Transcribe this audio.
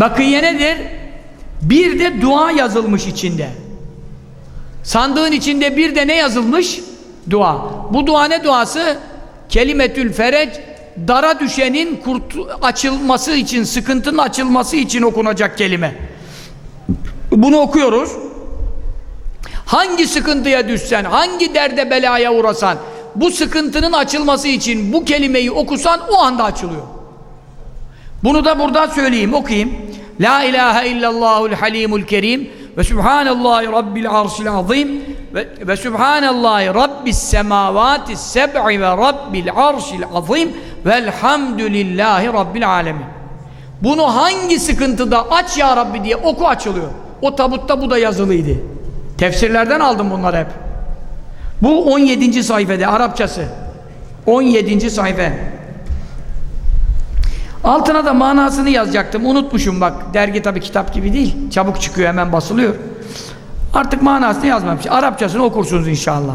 Bakiye nedir? Bir de dua yazılmış içinde. Sandığın içinde bir de ne yazılmış? Dua. Bu dua ne duası? Kelimetül fereç dara düşenin kurt açılması için, sıkıntının açılması için okunacak kelime. Bunu okuyoruz. Hangi sıkıntıya düşsen, hangi derde belaya uğrasan, bu sıkıntının açılması için bu kelimeyi okusan o anda açılıyor. Bunu da burada söyleyeyim, okuyayım. La ilahe illallahul halimul kerim ve subhanallahi rabbil arşil azim ve, ve subhanallahi rabbis semavati seb'i ve rabbil arşil azim velhamdülillahi rabbil alemin. Bunu hangi sıkıntıda aç ya Rabbi diye oku açılıyor. O tabutta bu da yazılıydı. Tefsirlerden aldım bunları hep. Bu 17. sayfada Arapçası. 17. sayfa. Altına da manasını yazacaktım. Unutmuşum bak. Dergi tabi kitap gibi değil. Çabuk çıkıyor hemen basılıyor. Artık manasını yazmamış. Arapçasını okursunuz inşallah.